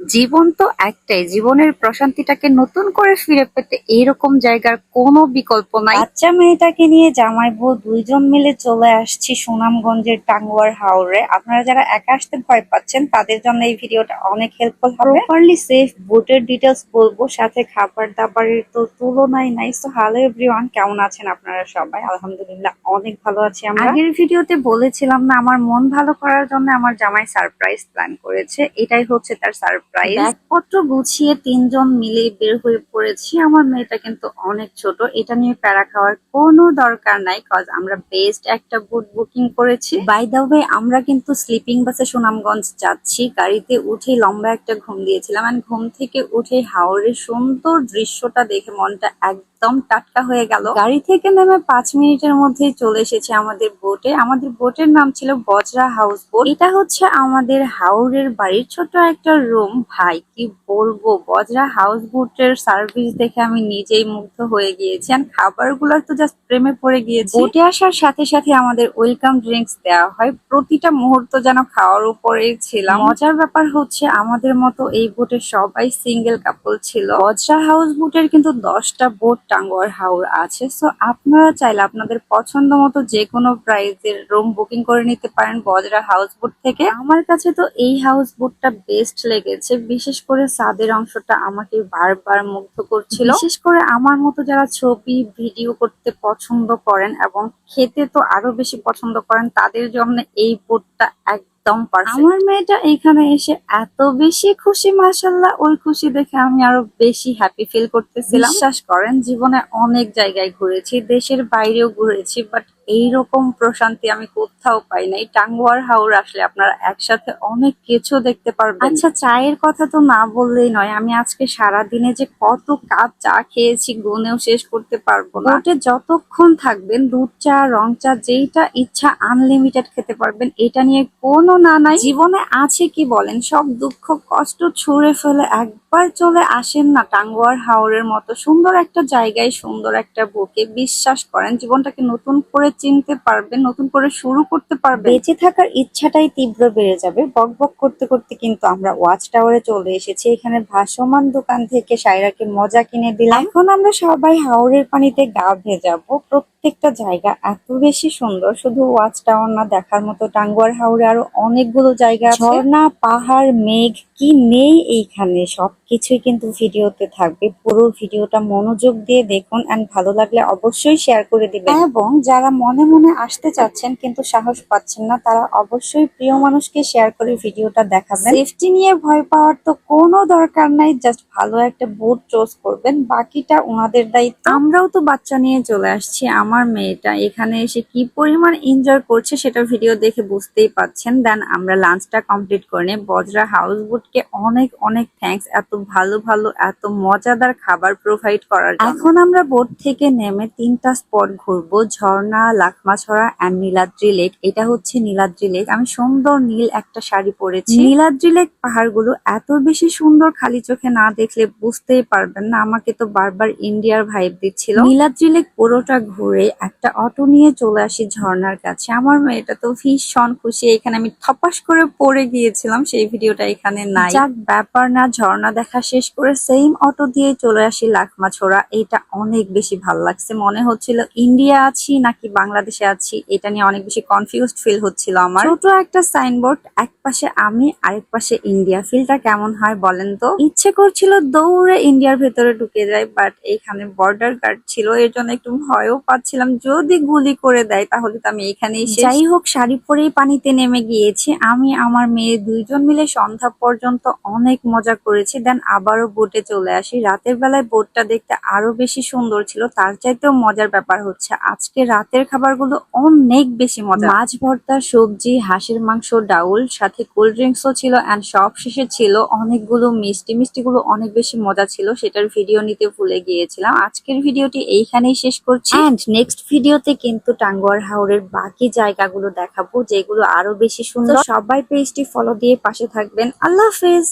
জীবন তো একটাই জীবনের প্রশান্তিটাকে নতুন করে ফিরে পেতে এইরকম জায়গার কোনো বিকল্প নাই। বাচ্চা মেয়েটাকে নিয়ে জামাই বউ দুইজন মিলে চলে আসছি সুনামগঞ্জের টাঙ্গুয়ার হাওরে। আপনারা যারা একা আসতে ভয় পাচ্ছেন তাদের জন্য এই ভিডিওটা অনেক হেল্পফুল হবে। প্রপারলি সেফ বোটের ডিটেলস বলব সাথে খাবার দাবারের তো তুলনায় নাই। তো হ্যালো এভরিওয়ান কেমন আছেন আপনারা সবাই? আলহামদুলিল্লাহ অনেক ভালো আছি আমরা। আগের ভিডিওতে বলেছিলাম না আমার মন ভালো করার জন্য আমার জামাই সারপ্রাইজ প্ল্যান করেছে। এটাই হচ্ছে তার সারপ্রাইজ ব্যাগপত্র গুছিয়ে তিনজন মিলে বের হয়ে পড়েছি। আমার মেয়েটা কিন্তু অনেক ছোট। এটা নিয়ে প্যারা খাওয়ার কোনো দরকার নাই কজ আমরা বেস্ট একটা বুট বুকিং করেছি। বাই দা ওয়ে আমরা কিন্তু স্লিপিং বাসে সুনামগঞ্জ যাচ্ছি। গাড়িতে উঠে লম্বা একটা ঘুম দিয়েছিলাম। অ্যান্ড ঘুম থেকে উঠে হাওড়ের সুন্দর দৃশ্যটা দেখে মনটা একদম টাটকা হয়ে গেল। গাড়ি থেকে নেমে পাঁচ মিনিটের মধ্যেই চলে এসেছে আমাদের বোটে আমাদের বোটের নাম ছিল বজরা হাউস বোট এটা হচ্ছে আমাদের হাওরের বাড়ির ছোট একটা রুম ভাই, কি বলব? বজরা হাউস বোটের সার্ভিস দেখে আমি নিজেই মুগ্ধ হয়ে গিয়েছি। আর খাবারগুলো তো জাস্ট প্রেমে পড়ে গিয়েছি। বোটে আসার সাথে সাথে আমাদের ওয়েলকাম ড্রিঙ্কস দেওয়া হয়। প্রতিটা মুহূর্ত যেন খাওয়ার উপরেই ছিলাম। মজার ব্যাপার হচ্ছে আমাদের মতো এই বোটে সবাই সিঙ্গেল কাপল ছিল। বজরা হাউস বোটের কিন্তু দশটা বোট টাঙ্গুয়ার হাউর আছে। সো আপনারা চাইলে আপনাদের পছন্দ মতো যে কোনো প্রাইজের রুম বুকিং করে নিতে পারেন বজরা হাউস বোট থেকে। আমার কাছে তো এই হাউস বোটটা বেস্ট লেগেছে। বিশেষ করে সাদের অংশটা আমাকে বারবার মুগ্ধ করছিল। বিশেষ করে আমার মতো যারা ছবি ভিডিও করতে পছন্দ করেন এবং খেতে তো আরও বেশি পছন্দ করেন তাদের জন্য এই বোটটা একদম আমার মেয়েটা এখানে এসে এত বেশি খুশি মাসাল্লাহ ওই খুশি দেখে আমি আরও বেশি হ্যাপি ফিল করতেছিলাম। বিশ্বাস করেন জীবনে অনেক জায়গায় ঘুরেছি দেশের বাইরেও ঘুরেছি বাট এইরকম প্রশান্তি আমি কোথাও পাই নাই। টাঙ্গুয়ার হাওর আসলে আপনারা একসাথে অনেক কিছু দেখতে পারবেন। আচ্ছা চায়ের কথা তো না বললেই নয়। আমি আজকে সারা দিনে যে কত কাপ চা খেয়েছি গুনেও শেষ করতে পারব না। ওটে যতক্ষণ থাকবেন দুধ চা রং চা যেইটা ইচ্ছা আনলিমিটেড খেতে পারবেন। এটা নিয়ে কোনো না নাই। জীবনে আছে কি বলেন? সব দুঃখ কষ্ট ছুঁড়ে ফেলে একবার চলে আসেন না টাঙ্গুয়ার হাওরের মতো। সুন্দর একটা জায়গায় সুন্দর একটা বুকে বিশ্বাস করেন। জীবনটাকে নতুন করে চিনতে পারবে নতুন করে শুরু করতে পারবে। বেঁচে থাকার ইচ্ছাটাই তীব্র বেড়ে যাবে। বক বক করতে করতে কিন্তু আমরা ওয়াচ টাওয়ারে চলে এসেছি। এখানে ভাসমান দোকান থেকে সাইরাকে মজা কিনে দিলাম। এখন আমরা সবাই হাওরের পানিতে গা ভেজাবো। প্রত্যেকটা জায়গা এত বেশি সুন্দর, শুধু ওয়াচ টাওয়ার না, দেখার মতো টাঙ্গুয়ার হাওরে আরও অনেকগুলো জায়গা ঝর্ণা, পাহাড়, মেঘ, কি নেই এইখানে? সবকিছুই কিন্তু ভিডিওতে থাকবে। পুরো ভিডিওটা মনোযোগ দিয়ে দেখুন এন্ড ভালো লাগলে অবশ্যই শেয়ার করে দিবেন। এবং যারা মনে মনে আসতে চাচ্ছেন কিন্তু সাহস পাচ্ছেন না, তারা অবশ্যই প্রিয় মানুষকে শেয়ার করে ভিডিওটা দেখাবেন। সেফটি নিয়ে ভয় পাওয়ার তো কোনো দরকার নাই জাস্ট ভালো একটা বোট চোজ করবেন। বাকিটা ওনাদের দায়িত্ব। আমরাও তো বাচ্চা নিয়ে চলে আসছি আমার মেয়েটা এখানে এসে কি পরিমাণ এনজয় করছে সেটা ভিডিও দেখে বুঝতেই পাচ্ছেন। দেন আমরা লাঞ্চটা কমপ্লিট করে নিই। বজরা হাউস বোটকে অনেক অনেক থ্যাঙ্কস এত ভালো ভালো এত মজাদার খাবার প্রোভাইড করার এখন আমরা বোট থেকে নেমে তিনটা স্পট ঘুরবো ঝর্ণা লাখমাছড়া অ্যান্ড নীলাদ্রি লেক এটা হচ্ছে নীলাদ্রি লেক আমি সুন্দর নীল একটা শাড়ি পরেছি। নীলাদ্রি লেক পাহাড়গুলো এত বেশি সুন্দর খালি চোখে না দেখলে বুঝতেই পারবেন না। আমাকে তো বারবার ইন্ডিয়ার ভাইব দিচ্ছিল। নীলাদ্রি লেক পুরোটা ঘুরে একটা অটো নিয়ে চলে আসি ঝর্ণার কাছে। আমার মেয়েটা তো ভীষণ খুশি। এখানে আমি থপাস করে পড়ে গিয়েছিলাম সেই ভিডিওটা এখানে নাই। যাক ব্যাপার না ঝর্ণা দেখা শেষ করে সেম অটো দিয়ে চলে আসি লাখমা ছোড়া এটা অনেক বেশি ভালো লাগছে। মনে হচ্ছিল ইন্ডিয়া আছি নাকি বাংলাদেশে আছি? এটা নিয়ে অনেক বেশি কনফিউজড ফিল হচ্ছিল আমার। ছোট একটা সাইনবোর্ড এক পাশে আমি আরেক পাশে ইন্ডিয়া। ফিলটা কেমন হয় বলেন তো? ইচ্ছে করছিল দৌড়ে ইন্ডিয়ার ভেতরে ঢুকে যায় বাট এখানে বর্ডার গার্ড ছিল এর জন্য একটু ভয়ও পাচ্ছিলাম যদি গুলি করে দেয় তাহলে তো আমি এখানেই যাই হোক শাড়ি পরেই পানিতে নেমে গিয়েছি। আমি আমার মেয়ে দুইজন মিলে সন্ধ্যা পর্যন্ত অনেক মজা করেছি। দেন আবারও বোটে চলে আসি। রাতের বেলায় বোটটা দেখতে আরও বেশি সুন্দর ছিল। তার চাইতেও মজার ব্যাপার হচ্ছে আজকে রাতের খাবারগুলো অনেক বেশি মজা। মাছ ভর্তা সবজি হাঁসের মাংস ডাউল সাথে কোল্ড ড্রিঙ্কসও ছিল অ্যান্ড সব শেষে ছিল অনেকগুলো মিষ্টি। মিষ্টিগুলো অনেক বেশি মজা ছিল সেটার ভিডিও নিতে ভুলে গিয়েছিলাম। আজকের ভিডিওটি এইখানেই শেষ করছি। অ্যান্ড নেক্সট ভিডিওতে কিন্তু টাঙ্গুয়ার হাওরের বাকি জায়গাগুলো দেখাবো যেগুলো আরও বেশি সুন্দর। সবাই পেজটি ফলো দিয়ে পাশে থাকবেন। আল্লাহ হাফেজ!